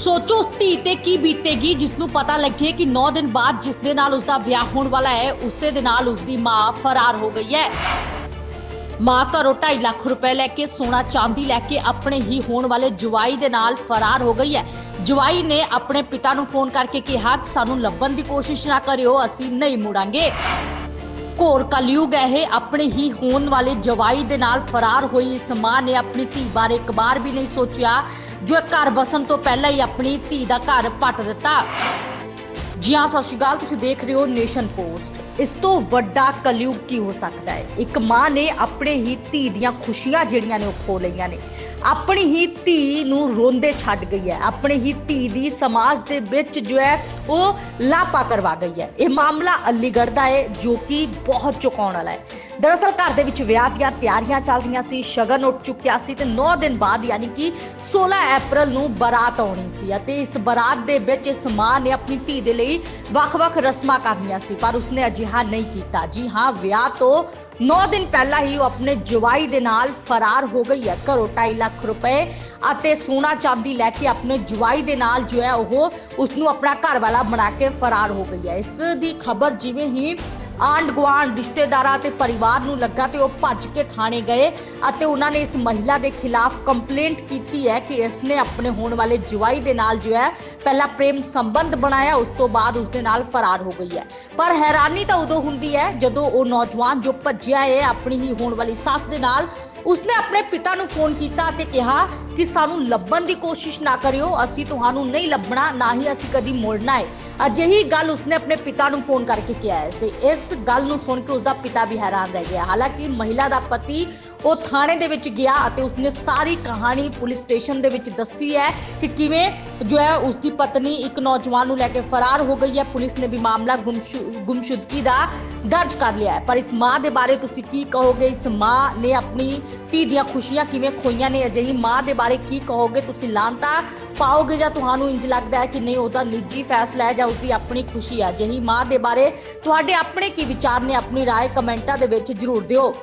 ਸੋਚੋ ਧੀ ਤੇ ਕੀ ਬੀਤੇਗੀ ਜਿਸ ਨੂੰ ਪਤਾ ਲੱਗੇ ਕਿ 9 ਦਿਨ ਬਾਅਦ ਜਿਸ ਦੇ ਨਾਲ ਉਸ ਦਾ ਵਿਆਹ ਹੋਣ ਵਾਲਾ ਹੈ, ਉਸੇ ਦੇ ਨਾਲ ਉਸ ਦੀ ਮਾਂ ਫਰਾਰ ਹੋ ਗਈ ਹੈ। ਮਾਂ ਘਰੋਂ 2.5 ਲੱਖ ਰੁਪਏ ਲੈ ਕੇ, ਸੋਨਾ ਚਾਂਦੀ ਲੈ ਕੇ ਆਪਣੇ ਹੀ ਹੋਣ ਵਾਲੇ ਜਵਾਈ ਦੇ ਨਾਲ ਫਰਾਰ ਹੋ ਗਈ ਹੈ। ਜਵਾਈ ਨੇ ਆਪਣੇ ਪਿਤਾ ਨੂੰ ਫੋਨ ਕਰਕੇ ਕਿਹਾ ਕਿ ਸਾਨੂੰ ਲੱਭਣ ਦੀ ਕੋਸ਼ਿਸ਼ ਨਾ ਕਰਿਓ, ਅਸੀਂ ਨਹੀਂ ਮੁੜਾਂਗੇ। ਘੋਰ ਕਲਯੁਗ ਹੈ ਇਹ। ਆਪਣੇ ਹੀ ਹੋਣ ਵਾਲੇ ਜਵਾਈ ਦੇ ਨਾਲ ਫਰਾਰ ਹੋਈ ਇਸ ਮਾਂ ਨੇ ਆਪਣੀ ਧੀ ਬਾਰੇ ਇੱਕ ਵਾਰ ਵੀ ਨਹੀਂ ਸੋਚਿਆ, ਜੋ ਘਰ ਵਸਣ ਤੋਂ ਪਹਿਲਾਂ ਹੀ ਆਪਣੀ ਧੀ ਦਾ ਘਰ ਪੱਟ ਦਿੱਤਾ। ਜੀ ਹਾਂ, ਸਤਿ ਸ਼੍ਰੀ ਅਕਾਲ, ਤੁਸੀਂ ਦੇਖ ਰਹੇ ਹੋ ਨੇਸ਼ਨ ਪੋਸਟ। ਇਸ ਤੋਂ ਵੱਡਾ ਕਲਯੁਗ ਕੀ ਹੋ ਸਕਦਾ ਹੈ? ਇੱਕ ਮਾਂ ਨੇ ਆਪਣੇ ਹੀ ਧੀ ਦੀਆਂ ਖੁਸ਼ੀਆਂ ਜਿਹੜੀਆਂ ਨੇ ਉਹ ਖੋ ਲਈਆਂ ਨੇ। ਆਪਣੀ ਹੀ ਧੀ ਨੂੰ ਰੋਂਦੇ ਛੱਡ ਗਈ ਹੈ। ਆਪਣੀ ਹੀ ਧੀ ਦੀ ਸਮਾਜ ਦੇ ਵਿੱਚ ਜੋ ਹੈ, ਉਹ ਲਾਪਾ ਕਰਵਾ ਗਈ ਹੈ। ਇਹ ਮਾਮਲਾ ਅਲੀਗੜ੍ਹ ਦਾ ਹੈ, ਜੋ ਕਿ ਬਹੁਤ ਚੁਕਾਉਣ ਵਾਲਾ ਹੈ। ਦਰਅਸਲ ਘਰ ਦੇ ਵਿੱਚ ਵਿਆਹ ਦੀਆਂ ਤਿਆਰੀਆਂ ਚੱਲ ਰਹੀਆਂ ਸੀ, ਸ਼ਗਨ ਉੱਠ ਚੁੱਕਿਆ ਸੀ ਤੇ 9 ਦਿਨ ਬਾਅਦ ਯਾਨੀ ਕਿ 16 ਅਪ੍ਰੈਲ ਨੂੰ ਬਰਾਤ ਆਉਣੀ ਸੀ ਅਤੇ ਇਸ ਬਰਾਤ ਦੇ ਵਿੱਚ ਇਸ ਮਾਂ ਨੇ ਆਪਣੀ ਧੀ ਦੇ ਲਈ ਵੱਖ-ਵੱਖ ਰਸਮਾਂ ਕਰਨੀਆਂ ਸੀ, ਪਰ ਉਸਨੇ ਅਜਿਹਾ ਨਹੀਂ ਕੀਤਾ। ਜੀ ਹਾਂ, ਵਿਆਹ ਤੋਂ 9 ਦਿਨ ਪਹਿਲਾਂ ਹੀ ਉਹ ਆਪਣੇ ਜਵਾਈ ਦੇ ਨਾਲ ਫਰਾਰ ਹੋ ਗਈ ਹੈ। ਘਰੋਂ 2.5 ਲੱਖ ਰੁਪਏ ਅਤੇ ਸੋਨਾ ਚਾਂਦੀ ਲੈ ਕੇ ਆਪਣੇ ਜਵਾਈ ਦੇ ਨਾਲ ਜੋ ਹੈ ਉਹ ਉਸ ਨੂੰ ਆਪਣਾ ਘਰ ਵਾਲਾ ਬਣਾ ਕੇ ਫਰਾਰ ਹੋ ਗਈ ਹੈ। ਇਸ ਦੀ ਖਬਰ ਜਿਵੇਂ ਹੀ ਆਂਡ ਗੁਆਂਢ, ਰਿਸ਼ਤੇਦਾਰਾਂ ਤੇ ਪਰਿਵਾਰ ਨੂੰ ਲੱਗਾ ਤੇ ਉਹ ਭੱਜ ਕੇ ਥਾਣੇ ਗਏ ਅਤੇ ਉਹਨਾਂ ਨੇ ਇਸ ਮਹਿਲਾ ਦੇ ਖਿਲਾਫ ਕੰਪਲੇਂਟ ਕੀਤੀ ਹੈ ਕਿ ਇਸ ਨੇ ਆਪਣੇ ਹੋਣ ਵਾਲੇ ਜਵਾਈ ਦੇ ਨਾਲ ਜੋ ਹੈ ਪਹਿਲਾਂ ਪ੍ਰੇਮ ਸੰਬੰਧ ਬਣਾਇਆ, ਉਸ ਤੋਂ ਬਾਅਦ ਉਸ ਦੇ ਨਾਲ ਫਰਾਰ ਹੋ ਗਈ ਹੈ। ਪਰ ਹੈਰਾਨੀ ਤਾਂ ਉਦੋਂ ਹੁੰਦੀ ਹੈ ਜਦੋਂ ਉਹ ਨੌਜਵਾਨ ਜੋ ਭੱਜਿਆ ਹੈ, ਆਪਣੀ ਹੀ ਹੋਣ ਵਾਲੀ ਸੱਸ ਦੇ ਨਾਲ ਉਸਨੇ ਆਪਣੇ ਪਿਤਾ ਨੂੰ ਫੋਨ ਕੀਤਾ ਤੇ ਕਿਹਾ ਕਿ ਸਾਨੂੰ ਲੱਭਣ ਦੀ ਕੋਸ਼ਿਸ਼ ਨਾ ਕਰਿਓ, ਅਸੀਂ ਤੁਹਾਨੂੰ ਨਹੀਂ ਲੱਭਣਾ, ਨਾ ਹੀ ਅਸੀਂ ਕਦੀ ਮੁੜਨਾ ਹੈ ਅਜਿਹੀ ਗੱਲ ਉਸਨੇ ਆਪਣੇ ਪਿਤਾ ਨੂੰ ਫੋਨ ਕਰਕੇ ਕਿਹਾ ਹੈ ਤੇ ਇਸ ਗੱਲ ਨੂੰ ਸੁਣ ਕੇ ਉਸਦਾ ਪਿਤਾ ਵੀ ਹੈਰਾਨ ਰਹਿ ਗਿਆ। ਹਾਲਾਂਕਿ ਮਹਿਲਾ ਦਾ ਪਤੀ ਉਹ ਥਾਣੇ ਦੇ ਵਿੱਚ ਗਿਆ ਅਤੇ ਉਸਨੇ ਸਾਰੀ ਕਹਾਣੀ ਪੁਲਿਸ ਸਟੇਸ਼ਨ ਦੇ ਵਿੱਚ ਦੱਸੀ ਹੈ ਕਿ ਕਿਵੇਂ ਜੋ ਹੈ ਉਸਦੀ ਪਤਨੀ ਇੱਕ ਨੌਜਵਾਨ ਨੂੰ ਲੈ ਕੇ ਫਰਾਰ ਹੋ ਗਈ ਹੈ ਪੁਲਿਸ ਨੇ ਵੀ ਮਾਮਲਾ ਗੁੰਮਸ਼ੁ- ਗੁੰਮਸ਼ੁਦਗੀ ਦਾ ਦਰਜ ਕਰ ਲਿਆ ਹੈ ਪਰ ਇਸ ਮਾਂ ਦੇ ਬਾਰੇ ਤੁਸੀਂ ਕੀ ਕਹੋਗੇ ਇਸ ਮਾਂ ਨੇ ਆਪਣੀ ਧੀ ਦੀਆਂ ਖੁਸ਼ੀਆਂ ਕਿਵੇਂ ਖੋਈਆਂ ਨੇ ਅਜਿਹੀ ਮਾਂ ਦੇ ਬਾਰੇ ਕੀ ਕਹੋਗੇ ਤੁਸੀਂ ਲਾਂਤਾ ਪਾਓਗੇ ਜਾਂ ਤੁਹਾਨੂੰ ਇੰਜ ਲੱਗਦਾ ਹੈ ਕਿ ਨਹੀਂ ਉਹਦਾ ਨਿੱਜੀ ਫੈਸਲਾ ਹੈ ਜਾਂ ਉਸਦੀ ਆਪਣੀ ਖੁਸ਼ੀ ਹੈ ਅਜਿਹੀ ਮਾਂ ਦੇ ਬਾਰੇ ਤੁਹਾਡੇ ਆਪਣੇ ਕੀ ਵਿਚਾਰ ਨੇ ਆਪਣੀ رائے ਕਮੈਂਟਾਂ ਦੇ ਵਿੱਚ ਜ਼ਰੂਰ ਦਿਓ